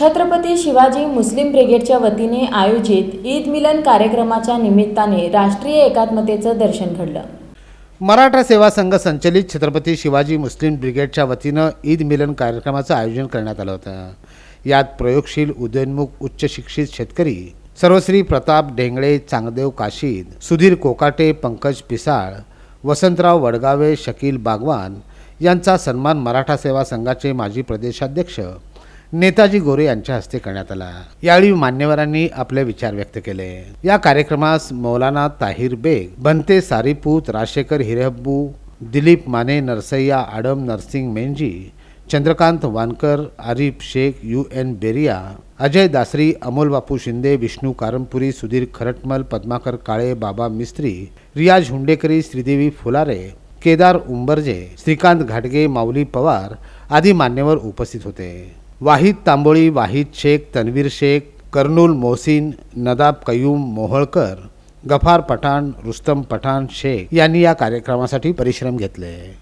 छत्रपती शिवाजी मुस्लिम ब्रिगेडच्या वतीने आयोजित ईद मिलन कार्यक्रमाच्या निमित्ताने राष्ट्रीय एकात्मतेचं दर्शन घडलं. मराठा सेवा संघ संचलित छत्रपती शिवाजी मुस्लिम ब्रिगेडच्या वतीनं ईद मिलन कार्यक्रमाचं आयोजन करण्यात आलं होतं. यात प्रयोगशील उदयोन्मुख उच्च शिक्षित शेतकरी सर्वश्री प्रताप डेंगळे चांगदेव काशीद सुधीर कोकाटे पंकज पिसाळ वसंतराव वडगावे शकील बागवान यांचा सन्मान मराठा सेवा संघाचे माजी प्रदेशाध्यक्ष नेताजी गोरे यांच्या हस्ते करण्यात आला. यावेळी मान्यवरांनी आपले विचार व्यक्त केले. या कार्यक्रमास मौलाना ताहिर बेग बनते Sariput Rajshekhar Hirehabbu Dilip Mane Narsayya Adam Narsing Meiji Chandrakant Wankar Arif Shaikh U N बेरिया अजय दासरी अमोल बापू शिंदे विष्णू कारमपुरी सुधीर खरटमल पद्माकर काळे बाबा मिस्त्री रियाज हुंडेकरी श्रीदेवी फुलारे केदार उंबरजे श्रीकांत घाटगे माऊली पवार आदी मान्यवर उपस्थित होते. वाहिद तांबोळी वाहिद शेख तन्वीर शेख कर्नूल मोहसिन नदाब कयूम मोहळकर गफार पठाण रुस्तम पठाण शेख यांनी या कार्यक्रमासाठी परिश्रम घेतले.